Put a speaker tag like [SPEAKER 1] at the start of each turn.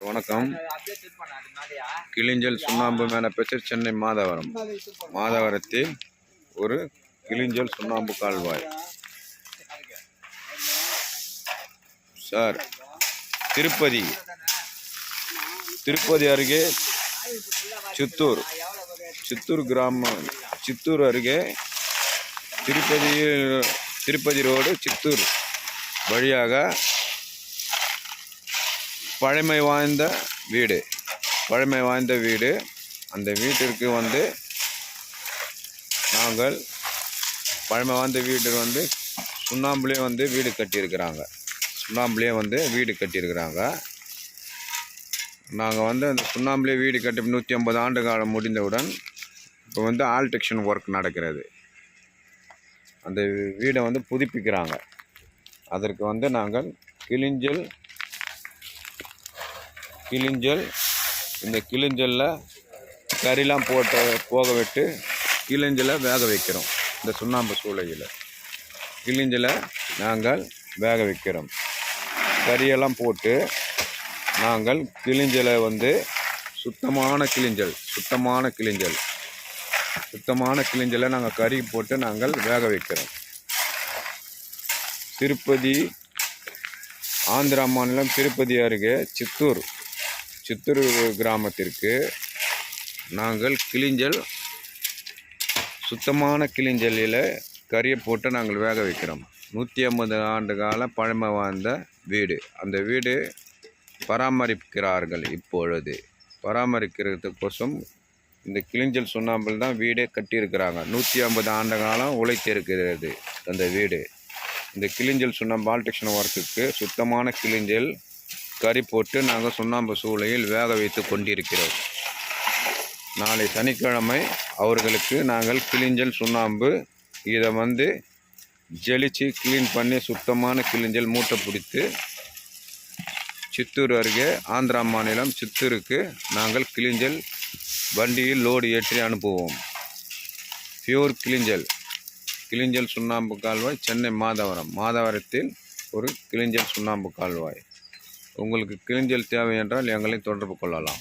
[SPEAKER 1] வணக்கம். கிளிஞ்சல் சுண்ணாம்பு மேலே பெச்சர் சென்னை மாதவரம். மாதவரத்தில் ஒரு கிளிஞ்சல் சுண்ணாம்பு கால்வாய். சார் திருப்பதி. திருப்பதி அருகே சித்தூர். சித்தூர் கிராமம் சித்தூர் அருகே திருப்பதி திருப்பதி ரோடு சித்தூர் வழியாக பழமை வாய்ந்த வீடு. பழமை வாய்ந்த வீடு. அந்த வீட்டிற்கு வந்து நாங்கள் பழமை வாய்ந்த வீடு வந்து சுண்ணாம்புலேயே வந்து வீடு கட்டியிருக்கிறாங்க. சுண்ணாம்புலேயே வந்து வீடு கட்டியிருக்கிறாங்க. நாங்கள் வந்து அந்த சுண்ணாம்புலேயே வீடு கட்டி நூற்றி ஐம்பது ஆண்டு காலம் முடிந்தவுடன் இப்போ வந்து ஆல்டெக்ஷன் ஒர்க் நடக்கிறது. அந்த வீடை வந்து புதுப்பிக்கிறாங்க. அதற்கு வந்து நாங்கள் கிளிஞ்சல் கிளிஞ்சல் இந்த கிளிஞ்சலில் கறிலாம் போட்டு போக விட்டு கிளிஞ்சலை வேக வைக்கிறோம் இந்த சுண்ணாம்பு சூளையில். கிளிஞ்சலை நாங்கள் வேக வைக்கிறோம். கறியெல்லாம் போட்டு நாங்கள் கிளிஞ்சலை வந்து சுத்தமான கிளிஞ்சல் சுத்தமான கிளிஞ்சல் சுத்தமான கிளிஞ்சலை நாங்கள் கறி போட்டு நாங்கள் வேக வைக்கிறோம். திருப்பதி ஆந்திரா மாநிலம் திருப்பதி அருகே சித்தூர். சித்தூர் கிராமத்திற்கு நாங்கள் கிளிஞ்சல் சுத்தமான கிளிஞ்சலில் கறியை போட்டு நாங்கள் வேக வைக்கிறோம். நூற்றி ஐம்பது ஆண்டு கால பழமை வாய்ந்த வீடு. அந்த வீடு பராமரிக்கிறார்கள் இப்பொழுது. பராமரிக்கிறதுக்கோசம் இந்த கிளிஞ்சல் சுண்ணாம்பில் தான் வீடே கட்டியிருக்கிறாங்க. நூற்றி ஐம்பது ஆண்டு காலம் உழைத்திருக்கிறது அந்த வீடு. இந்த கிளிஞ்சல் சுண்ணாம்பு ஆல்டெக்ஷன் ஒர்க்குக்கு சுத்தமான கிளிஞ்சல் கறி போட்டு நாங்கள் சுண்ணாம்பு சூளையில் வேக வைத்து கொண்டிருக்கிறோம். நாளை சனிக்கிழமை அவர்களுக்கு நாங்கள் கிளிஞ்சல் சுண்ணாம்பு இதை வந்து ஜெலிச்சு க்ளீன் பண்ணி சுத்தமான கிளிஞ்சல் மூட்டை பிடித்து சித்தூர் அருகே ஆந்திரா மாநிலம் சித்தூருக்கு நாங்கள் கிளிஞ்சல் வண்டியில் லோடு ஏற்றி அனுப்புவோம். பியூர் கிளிஞ்சல் கிளிஞ்சல் சுண்ணாம்பு கால்வாய் சென்னை மாதவரம். மாதவரத்தில் ஒரு கிளிஞ்சல் சுண்ணாம்பு கால்வாய். உங்களுக்கு கிளிஞ்சல் தேவை என்றால் எங்களை தொடர்பு கொள்ளலாம்.